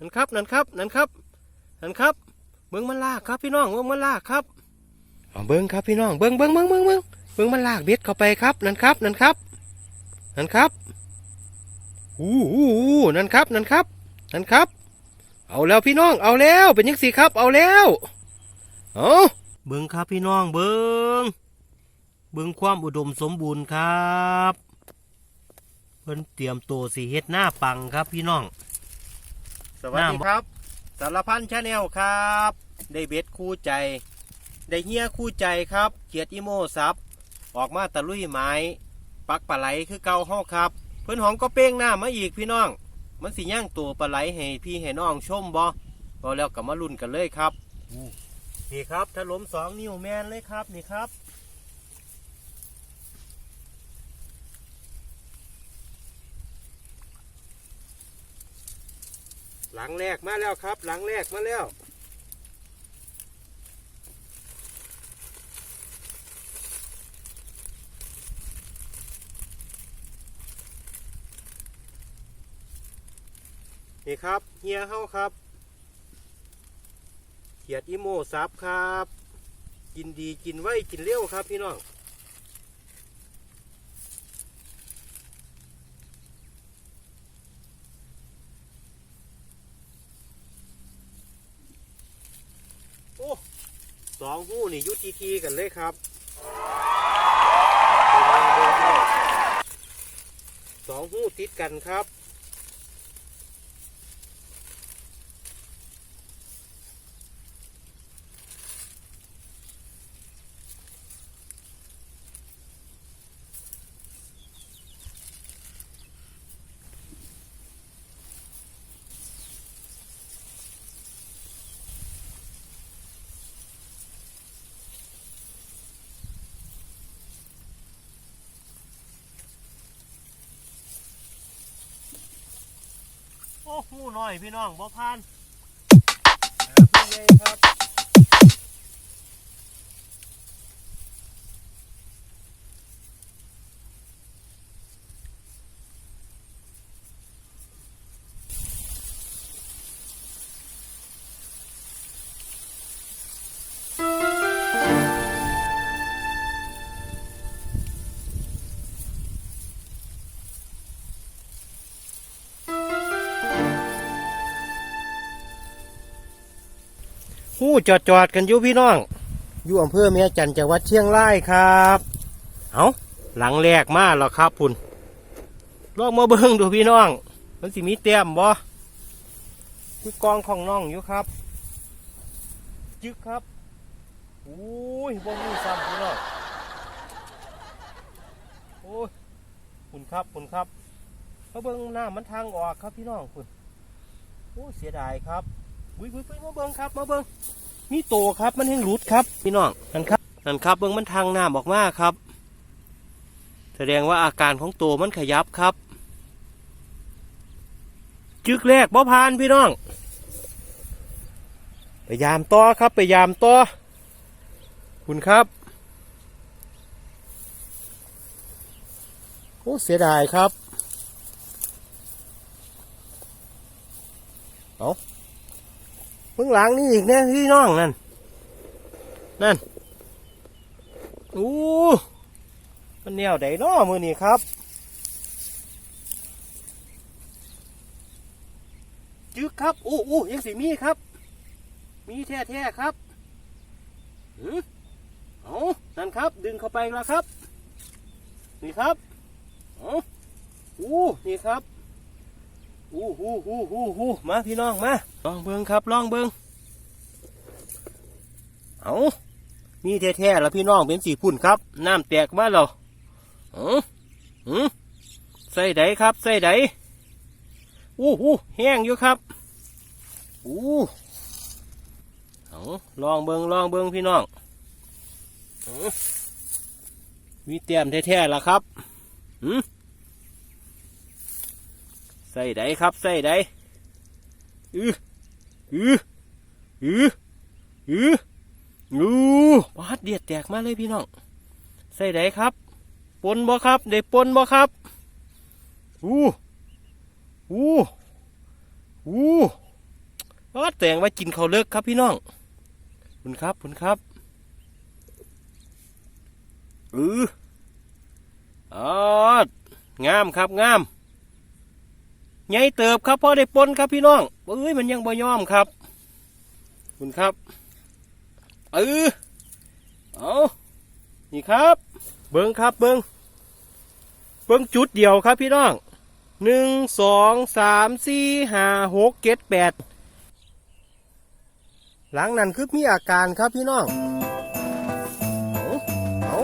นั่นครับ นั่นครับ นั่นครับ นั่นครับ เบิ้งมันลากครับพี่น้อง เบิ้งมันลากครับเอาเบิ้งครับพี่น้อง เบิ้งเบิ้งเบิ้งเบิ้งเบิ้งเบิ้งมันลากเบ็ดเข้าไปครับ นั่นครับ นั่นครับ นั่นครับอู้หูอู้นั่นครับ นั่นครับ นั่นครับ เอาแล้วพี่น้อง เอาแล้ว เป็นยังสี่ครับ เอาแล้ว เอาเบิ้งครับพี่น้อง เบิ้งเบิ้งความอุดมสมบูรณ์ครับ เพิ่นเตรียมตัวสีเฮ็ดหน้าปังครับพี่น้อง สวัสดีครับ สารพันชาแนลครับ ได้เบ็ดคู่ใจ ได้เฮียคู่ใจครับเกียรติโมซับออกมาตะลุยไม้ปักปลาไหลคือเก่าห้อครับ เพื่อนหองก็เป้งหน้ามาอีกพี่น้อง มันสิย่างตัวปลาไหลให้พี่ให้น้องชมบ่บอแล้วกับมาลุ่นกันเลยครับนี่ครับถล่มสองนิ้วแมนเลยครับนี่ครับ หลังแรกมาแล้วครับ หลังแรกมาแล้วนี่ครับเฮียเฮาครับเขียดอิโมซับครับ กินดีกินไว้กินเร็วครับพี่น้อง โอ้ สองหู้นี่ยุทีทีกันเลยครับสองหู้ติดกันครับ ผู้หน่อยพี่น้องบ่พานหาเพื่ครับ หู้จอดจอดๆกันอยู่พี่น้อง อยู่อำเภอเมียจันจังหวัดเชียงรายครับ เอาหลังแรกมาแล้วครับพุ่นลองมาเบิ่งดูพี่น้อง มันสิมีเต็มบ่คือกองของน้องอยู่ครับ จึกครับอุ้ยบ่มีซ้ำพี่น้องโอ้ยคุณครับคุณครับมาเบิ่งหน้ามันทางออกครับพี่น้องคุณโอ้เสียดายครับ อุ้ยอุ้ยอุ้ยมาเบิ้งครับมาเบิ้งมีโตครับมันยังหลุดครับพี่น้องนั่นครับนั่นครับเบิ้งมันทางน้ำออกมาครับ แสดงว่าอาการของโตมันขยับครับ จึกแรกบ่พานพี่น้องไปยามต่อครับไปยามต่อคุณครับโอ้เสียดายครับ เพิ่งหลังนี่อีกแน่พี่น้องนั่น นั่นอู้มันแนวใดน้อมือนี่ครับ จึ๊กครับ อู้อู้ยังสิมีครับ มีแท้แท้ครับหือเอานั่นครับ ดึงเข้าไปแล้วครับ นี่ครับ เอาอู้นี่ครับ อู้หูหูหูหูมาพี่น้องมาลองเบิงครับลองเบิงเอามีแท้ๆแล้วพี่น้องเป็นสีพุ่นครับ น้ำแตกมาแล้วเอาหืมใส่ไดครับใส่ไดอู้หูแห้งอยู่ครับอู้เอาลองเบิงลองเบิงพี่น้องอามีเตรียมแท้ๆแล้วครับหืม ใส่ไดครับใส่ไดอืออืออืออืองูปาดเดียดแตกมาเลยพี่น้อง ใส่ไดครับปนบ่ครับได้ปนบ่ครับอู้อู้อู้ก็แต่งว่ากินข้าวเลิกครับพี่น้องคุณครับคุณครับเอออ๋องามครับงาม ใหญ่เติบครับพ่อได้ปนครับพี่น้องเอ้ยมันยังบ่ยอมครับ คุณครับเออเอานี่ครับ เบิ้งครับเบิ้งเบิ้งจุดเดียวครับพี่น้องหนึ่งสองสามสี่ห้าหกเจ็ดแปดหลังนั้นคือมีอาการครับพี่น้องเอาเอา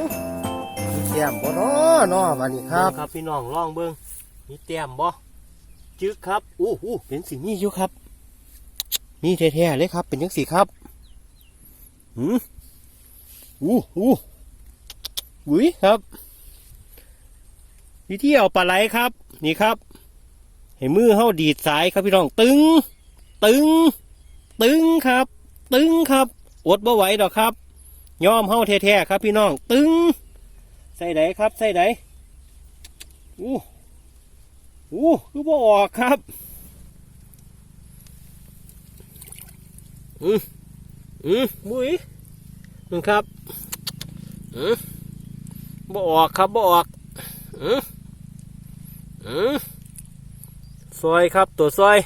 มีแต้มบ่เน้อน้อมานี่ครับ ครับพี่น้องลองเบิ้งมีแต้มบ่ จึกครับอู้หูเป็นสีนี้อยู่ครับ นี่แท้ๆเลยครับ เป็นยังสีครับหืมอู้หูอุ้ยครับ วิธีเอาปลาไหลครับ นี่ครับให้มือเฮาดีดสายครับพี่น้องตึง ตึง ตึงครับ ตึงครับ อดบ่ไหวดอกครับยอมเฮาแท้ๆครับพี่น้อง ตึง ใส่ไดครับ ใส่ไดอู้ อู้คือบ่ออกครับอืมอืมมุ้ยนึงครับอืมบ่ออกครับบ่ออกอืมอืมซอยครับตัวซอย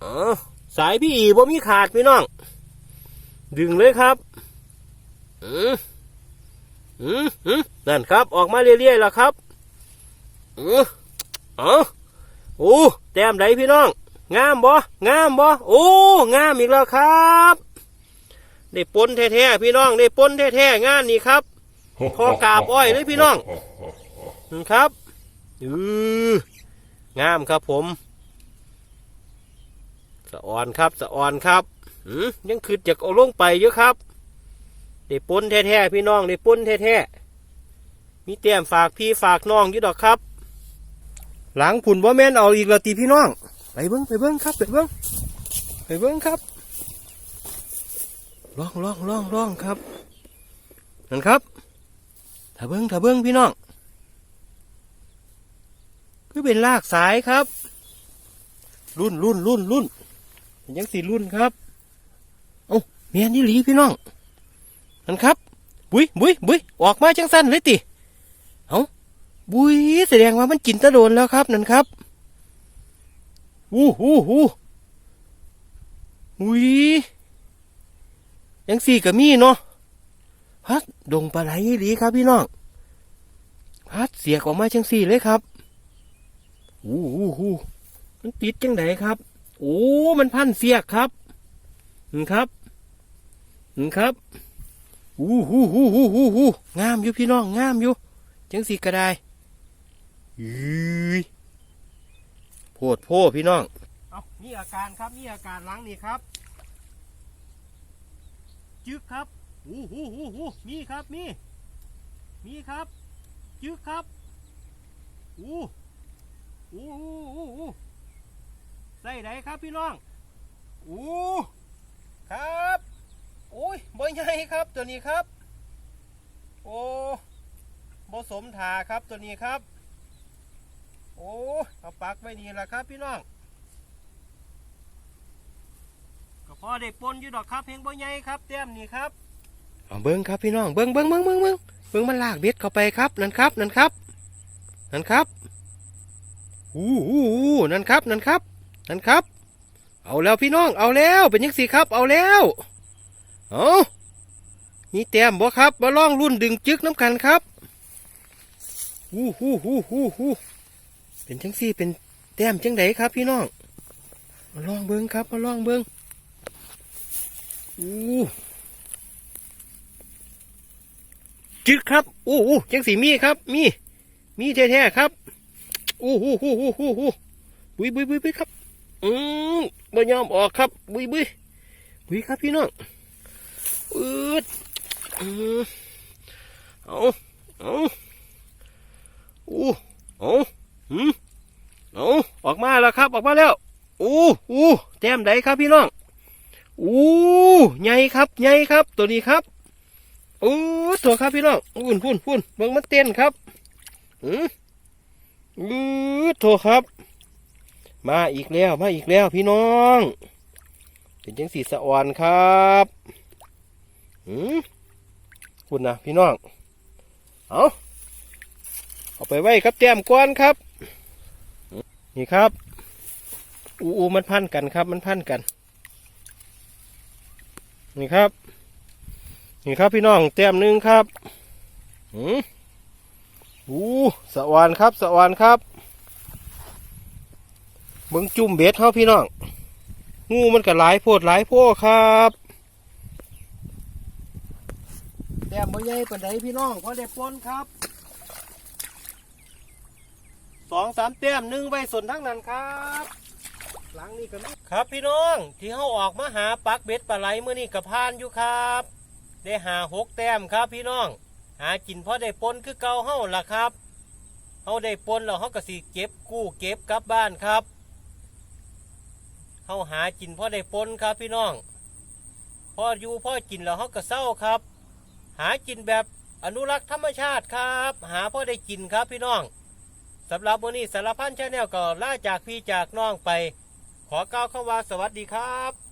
เออสายพี่อีบ่มีขาดพี่น้อง ดึงเลยครับอืมอืมอืมนั่นครับ ออกมาเรื่อยๆแล้วครับอือเออโอ้แต้มไหนพี่น้อง งามบ่งามบ่โอ้งามอีกแล้วครับ ได้ปนแท้ๆพี่น้องได้ปนแท้ๆงานนี้ครับพอกาบอ้อยเลยพี่น้องนี่ครับอืองามครับผม สะอ่อนครับสะอ่อนครับอืมยังคืดจากเอาลงไปเยอะครับได้ปนแท้ๆพี่น้องได้ปนแท้ๆมีเตรียมฝากพี่ฝากน้องอยู่ดอกครับ หลังผุนว่าแม่นเอาอีกละตีพี่น้อง ไปเบิ้งไปเบิ้งครับ ไปเบิ้งไปเบิ้งครับล่องล่องล่องล่องครับนั่นครับถ้าเบิ้งถ้าเบิ้งพี่น้องคือเป็นลากสายครับ รุ่นรุ่นรุ่นรุ่นเป็นยังสี่รุ่นครับเอ้เมียนี่หลีพี่น้องนั่นครับ บุ้ยบุ้ยบุ้ยออกมาจังสั้นเลยติเอ้า บุยแสดงว่ามันกินตะโดนแล้วครับนั่นครับอู้หูหูอุ้ยยังสี่กับมีเนาะพัดดงปลาไหลหลีครับพี่น้องพัดเสียกออกมาจังสี่เลยครับอู้หูหูมันติดจังไดครับ โอ้ มันพันเสียกครับนี่ครับนี่ครับอู้หูหูหูหูหูงามอยู่พี่น้องงามอยู่จังสี่ก็ได้ ยืยโพดโพพี่น้อง เอามีอาการครับมีอาการล้างนี่ครับ จึกครับอู้หูหูหูมีครับ มี มีครับ จึกครับอู้อู้อู้อู้อู้ใส่ไหนครับพี่น้องอู้ครับโอ้ยบ่ใหญ่ครับตัวนี้ครับ โอ้บ่สมถาครับตัวนี้ครับ โอ้เอาปักไว้นี่แหละครับพี่น้องก็พอได้ปนอยู่ดอกครับเพลงบ่ใหญ่ครับแต้มนี่ครับเอาเบิ้งครับพี่น้องเบิ้งเบิ้งเบิ้งเบิ้งเบิ้งเบิ้งมันลากเบ็ดเข้าไปครับนั่นครับนั่นครับนั่นครับอู้หูหูนั่นครับนั่นครับนั่นครับ เอาแล้วพี่น้องเอาแล้วเป็นยังสี่ครับ เอาแล้วเอามีแต้มบ่ครับมาล่องรุ่นดึงจึกน้ำกันครับหูหูหูหูหู เป็นจังสี่เป็นแต้มจังไดครับ พี่น้องมาลองเบิ้งครับมาลองเบิ้งอู้จึกครับอู้อู้จังสีมีครับ มี มีแท้ๆครับอู้หูหูหูหูหูบุยบุยบุยบุยครับ อืมบ่ยอมออกครับบุยบุยบุยครับพี่น้องอืดอืมเอาเอาอู้เอา หืมเอาออกมาแล้วครับออกมาแล้วอู้อู้แต้มใดครับพี่น้องอู้ใหญ่ครับใหญ่ครับ ตัวนี้ครับโอ้ตัวครับพี่น้องอุ่นพุ่นพุ่นเบิ่งมันเต้นครับอืมอือตัวครับ มาอีกแล้วมาอีกแล้วพี่น้อง เป็นจังสีสะอ่อนครับหืมคุณนะพี่น้องเอาเอาไปไว้ครับแต้มก้อนครับ นี่ครับ อูอูมันพันกันครับ มันพันกัน นี่ครับ นี่ครับพี่น้องแต้มหนึ่งครับหืมอู้สะอวนครับสะอวนครับเบิ้งจุ่มเบ็ดเฮาพี่น้อง งูมันก็หลายโพดหลายโพดครับแต้มบ่ใหญ่ปานใดพี่น้องพอได้ปนครับ สองสามแต้มหนึ่งไว้ส่วนทั้งนั้นครับหลังนี่ก็มีครับพี่น้องที่เขาออกมาหาปักเบ็ดปลาไหลเมื่อนี่กับพานอยู่ครับ ได้หาหกแต้มครับพี่น้อง หากินพอได้ปนคือเก่าเฮาล่ะครับเฮาได้ปนแล้วเฮาก็สิเก็บกู้เก็บกลับบ้านครับเฮาหากินพอได้ปนครับพี่น้องพออยู่พอกินแล้วเฮาก็เศร้าครับ หากินแบบอนุรักษ์ธรรมชาติครับ หาพอได้กินครับพี่น้อง สำหรับวันนี้สารพันชาแนลก็ล่าจากพี่จากน้องไป ขอกล่าวคำว่าสวัสดีครับ